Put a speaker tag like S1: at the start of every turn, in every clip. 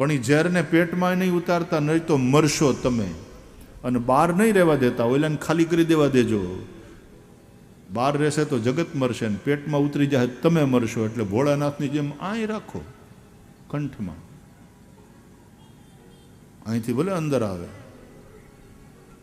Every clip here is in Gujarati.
S1: પણ એ ઝેરને પેટમાં નહીં ઉતારતા, નહીં તો મરશો તમે. અને બહાર નહીં રહેવા દેતા ઓલાને ખાલી કરી દેવા દેજો. બહાર રહેશે તો જગત મરશે ને પેટમાં ઉતરી જાય તમે મરશો, એટલે ભોળાનાથની જેમ આય રાખો કંઠમાં. અહીંથી ભલે અંદર આવે,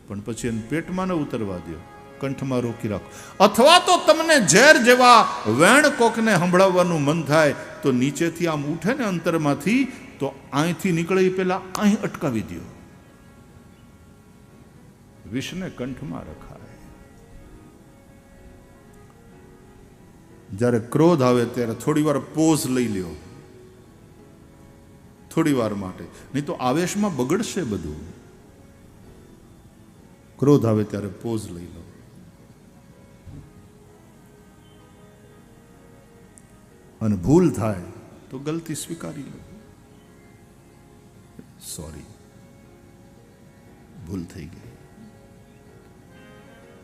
S1: પણ પછી એને પેટમાં ન ઉતરવા દો. કંઠમાં રોકી રાખો. અથવા તો તમને ઝેર જેવા વેણ કોકને સંભળાવવાનું મન થાય, તો નીચેથી આમ ઉઠે ને અંતરમાંથી, તો અહીંથી નીકળે એ અહીં અટકાવી દો વિષને કંઠમાં રખાય. જ્યારે ક્રોધ આવે ત્યારે થોડી વાર પોઝ લઈ લ્યો. થોડી વાર માટે. નહીં તો આવેશમાં બગડશે બધું. ક્રોધ આવે ત્યારે પોઝ લઈ લો. અને ભૂલ થાય તો ગલતી સ્વીકારી લો. સોરી ભૂલ થઈ ગઈ.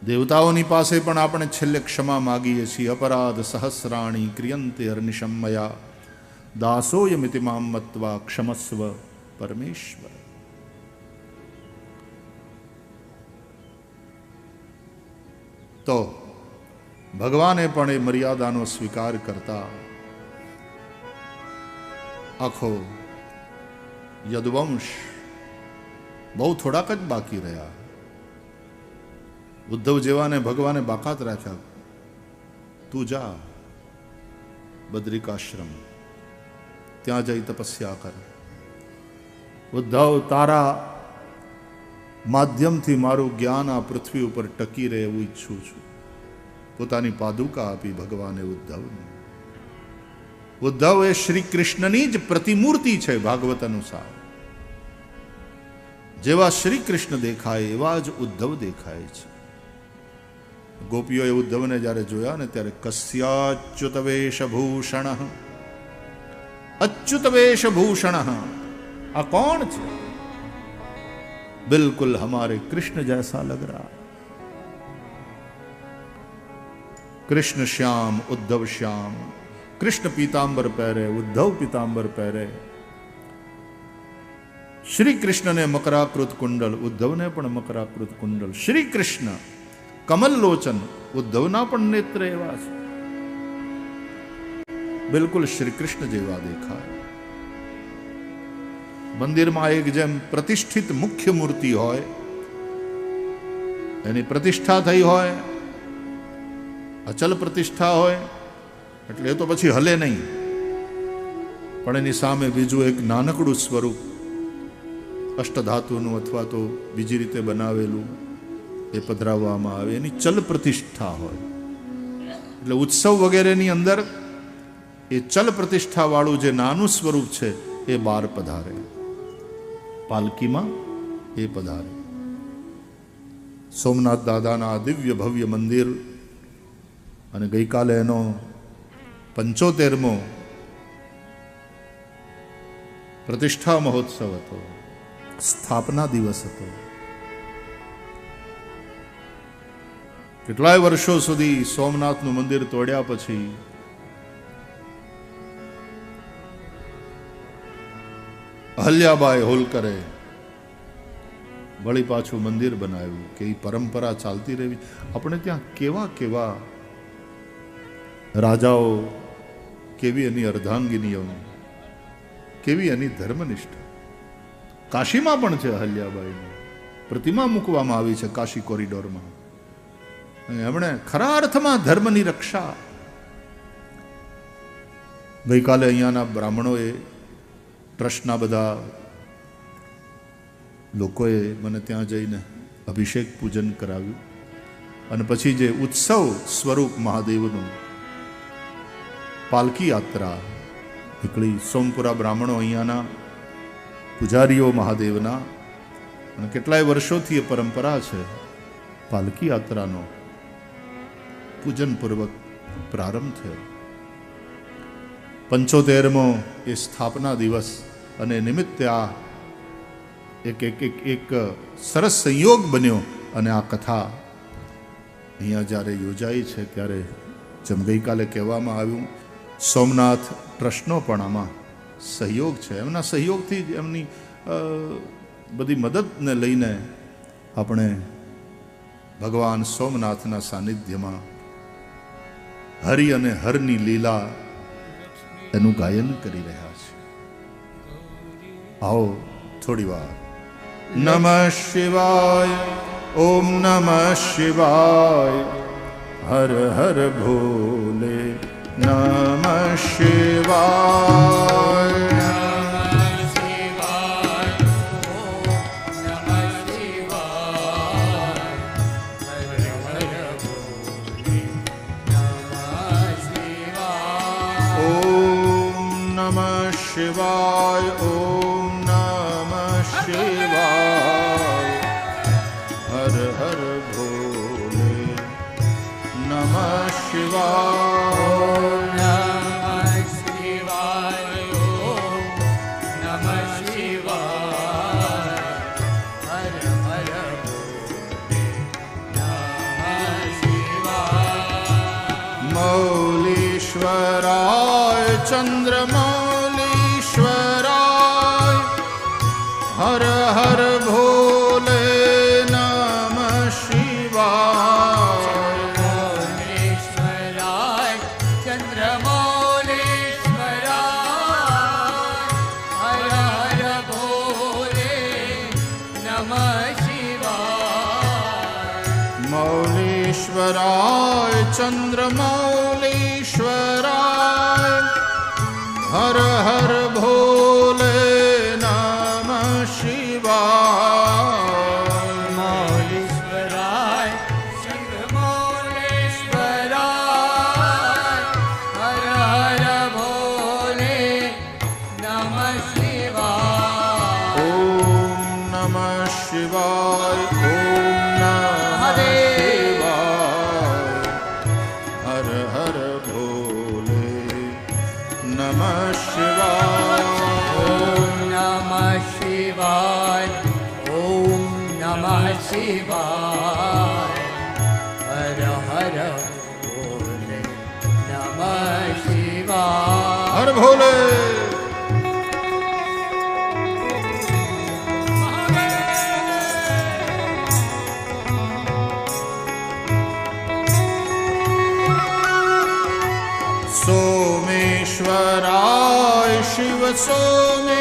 S1: દેવતાઓની પાસે પણ આપણે છેલ્લે ક્ષમા માગીએ છીએ. અપરાધ સહસ્રાણી ક્રિયંતે અર્નિશમયા દાસોયમિતિ મામ મત્વા ક્ષમસ્વ પરમેશ્વર. તો ભગવાને પણ એ મર્યાદાનો સ્વીકાર કરતા આખો યદવંશ બહુ થોડાક જ બાકી રહ્યા. ઉદ્ધવ જેવાને ભગવાને બાકાત રાખ્યા. તું જા, બદ્રિકાશ્રમ. ત્યાં જઈ તપસ્યા કર. ઉદ્ધવ તારા માધ્યમથી મારું જ્ઞાન આ પૃથ્વી ઉપર ટકી રહે એવું ઈચ્છું છું. પોતાની પાદુકા આપી ભગવાને ઉદ્ધવને. ઉદ્ધવ એ શ્રી કૃષ્ણની જ પ્રતિમૂર્તિ છે ભાગવત અનુસાર. જેવા શ્રી કૃષ્ણ દેખાય, એવા જ ઉદ્ધવ દેખાય છે. ગોપીઓએ ઉદ્ધવને જ્યારે જોયા ને ત્યારે કસ્યાચ્યુત વેશભૂષણ અચ્યુત વેશભૂષણ આ કોણ છે? બિલકુલ હમારે કૃષ્ણ જૈસા લગ રહા. કૃષ્ણ શ્યામ, ઉદ્ધવ શ્યામ કૃષ્ણ પીતાંબર પહેરે, ઉદ્ધવ પીતાંબર પહેરે. શ્રી કૃષ્ણને મકરાકૃત કુંડલ ઉદ્ધવને પણ મકરાકૃત કુંડલ શ્રી કૃષ્ણ કમલ લોચન ઉદ્ધવના પણ નેત્ર એવા છે. બિલકુલ શ્રી કૃષ્ણ જેવા દેખાય. મંદિરમાં એક જેમ પ્રતિષ્ઠિત મુખ્ય મૂર્તિ હોય, એની પ્રતિષ્ઠા થઈ હોય, અચલ પ્રતિષ્ઠા હોય એટલે એ તો પછી હલે નહીં. પણ એની સામે બીજું એક નાનકડું સ્વરૂપ, અષ્ટધાતુનું અથવા તો બીજી રીતે બનાવેલું, એ પધરાવવામાં આવે. એની ચલ પ્રતિષ્ઠા હોય. એટલે ઉત્સવ વગેરેની અંદર એ ચલ પ્રતિષ્ઠાવાળું જે નાનું સ્વરૂપ છે, એ બાર પધારે. પાલકીમાં એ પધારે. સોમનાથ દાદાના દિવ્ય ભવ્ય મંદિર અને ગઈકાલે એનો પંચોતેરમો પ્રતિષ્ઠા મહોત્સવ હતો, સ્થાપના દિવસ હતો. કેટલાય વર્ષો સુધી સોમનાથનું મંદિર તોડ્યા પછી અહલ્યાબાઈ હોલકરે વળી પાછું મંદિર બનાવ્યું, કે એ પરંપરા ચાલતી રહેવી. આપણે ત્યાં કેવા કેવા રાજાઓ કેવી એની અર્ધાંગિનીઓ? કેવી એની ધર્મનિષ્ઠા? કાશીમાં પણ છે અહલ્યાબાઈની. પ્રતિમા મૂકવામાં આવી છે કાશી કોરિડોરમાં. એમણે ખરા અર્થમાં ધર્મની રક્ષા. ગઈકાલે અહીંયાના બ્રાહ્મણોએ ટ્રસ્ટના બધા લોકોએ મને ત્યાં જઈને અભિષેક પૂજન કરાવ્યું. અને પછી જે ઉત્સવ સ્વરૂપ મહાદેવનું પાલકી યાત્રા. નીકળી સોમપુરા બ્રાહ્મણો અહીંયાના પૂજારીઓ મહાદેવના. અને કેટલાય વર્ષોથી એ પરંપરા છે પાલકી યાત્રાનો. પૂજનપૂર્વક પ્રારંભ થયો. પંચોતેરમો એ સ્થાપના દિવસ અને નિમિત્તે આ એક એક એક એક સરસ સંયોગ બન્યો અને આ કથા અહીંયા જ્યારે યોજાઈ છે ત્યારે જેમ ગઈકાલે કહેવામાં આવ્યું સોમનાથ ટ્રસ્ટનો પણ આમાં સહયોગ છે. એમના સહયોગથી જ એમની બધી મદદને લઈને આપણે ભગવાન સોમનાથના સાનિધ્યમાં હરિ અને હરની લીલા એનું ગાયન કરી રહ્યા છે આવો થોડી વાર. નમઃ શિવાય, ઓમ નમઃ શિવાય, હર હર ભોલે. नमः शिवाय। મૌલીશ્વરાય ચંદ્રમૌલીશ્વરાય હર હર ભોલે નમઃ શિવાય મૌલીશ્વરાય ચંદ્રમૌલીશ્વરાય हर हर भोले नम शिवा मो ईश्वराय हर हर भोले नम शिवाय। ॐ नमः शिवाय। શિવાય.
S2: ઓમ નમઃ શિવાય. હર હર ભોલે નમઃ શિવાય.
S1: હર ભોલે સોમેશ્વરાય શિવ સોમેશ્વરાય